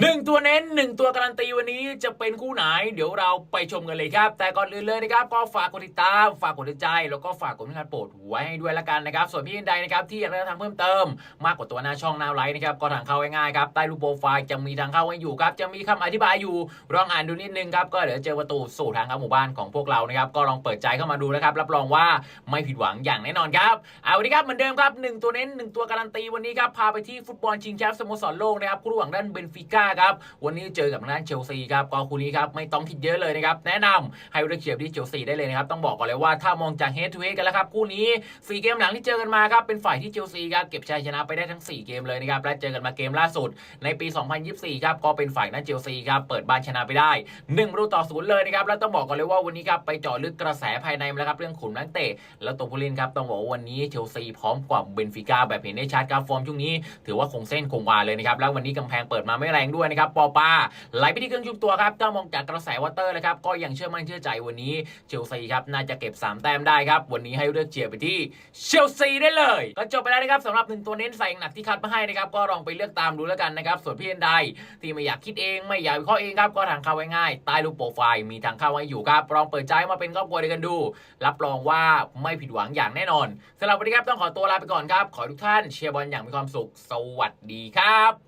หนึ่งตัวเน้นหนึ่งตัวการันตีวันนี้จะเป็นคู่ไหน เดี๋ยวเราไปชมกันเลยครับ แต่ก่อนอื่นเลยนะครับก็ฝากกดติดตามฝากกดติดใจ แล้วก็ฝากกดการโปรดไว้ให้ด้วยละกันนะครับ ส่วนพี่ใดนะครับที่อยากได้ทางเพิ่มเติม มากกว่าตัวหน้าช่องหน้าไลน์นะครับก็ทางเข้าง่ายๆครับใต้รูปโปรไฟล์จะมีทางเข้าให้อยู่ครับจะมีคำอธิบายอยู่ลองอ่านดูนิดนึงครับก็เดี๋ยวเจอประตูสู่ทางเข้าหมู่บ้านของพวกเรานะครับก็ลองเปิดใจเข้ามาดูนะครับรับรองว่าไม่ผิดหวังอย่างแน่นอนครับเอาวันนี้ครับเหมือนเดิมครับหนึ่งตัวเน้นหนึ่งตัวการันตีวันนี้ครับพาไปที่ฟุตบอลชิงแชมป์สโมสรโลกนะครับคู่ระหว่างด้านเบนฟิก้าครับวันนี้เจอกับทางด้านเชลซีครับก็คู่นี้ครับไม่ต้องคิดเยอะเลยนะครับแนะนำให้เลือกเชียร์ที่เชลซีได้เลยนะครับต้องบอกก่อนเลยว่าถ้ามองจากเฮดทูเฮดกันแล้วครับคู่นี้ 4 เกมหลังที่เจอกันมาครับเป็นฝ่ายที่เชลซีครับเก็บชัยชนะไปได้ทั้ง 4 เกมเลยนะครับและเจอกันมาเกมล่าสุด ในปี 2024 ครับก็เป็นฝ่ายนั้นเชลซีครับเปิดบ้านชนะไปได้1ประตูต่อศูนย์เลยนะครับแล้วต้องบอกก่อนเลยว่าวันนี้ครับไปเจาะลึกกระแสภายในมาแล้วครับเรื่องขุนนักเตะแล้วตัวผู้เล่นครับต้องบอกว่าวันนี้เชลซีพร้อมกว่าเบนฟิก้าแบบเห็นได้ชัดครับฟอร์มช่วงนี้ ถือว่าคงเส้นคงวาเลยนะครับแล้ววันนี้กำแพงเปิดมาไม่แรงด้วยนะครับปอปาไหลไปที่เครื่องชุบตัวครับถ้ามองจากกระแสวอเตอร์นะครับก็ยังเชื่อมั่นเชื่อใจวันนี้เชลซีครับน่าจะเก็บ 3 แต้มได้ครับ วันนี้ให้เลือกเชียร์ไปที่เชลซีได้เลย ก็จบไปแล้วนะครับสำหรับหนึ่งตัวเน้นใส่หนักที่คัดมาให้นะครับก็ลองไปเลือกตามดูแล้วกันนะครับส่วนพี่เอ็นใดที่ไม่อยากคิดเองไม่อยากวิเคราะห์เองครับก็ทางเข้าไว้ง่ายใต้รูปโปรไฟล์มีทางเข้าให้อยู่ครับลองเปิดใจมาเป็นครอบครัวเดียวกันดู รับรองว่าไม่ผิดหวังอย่างแน่นอนสำหรับวันนี้ครับต้องขอตัวลาไปก่อนครับขอทุกท่านเชียร์บอลอย่างมีความสุข สวัสดีครับ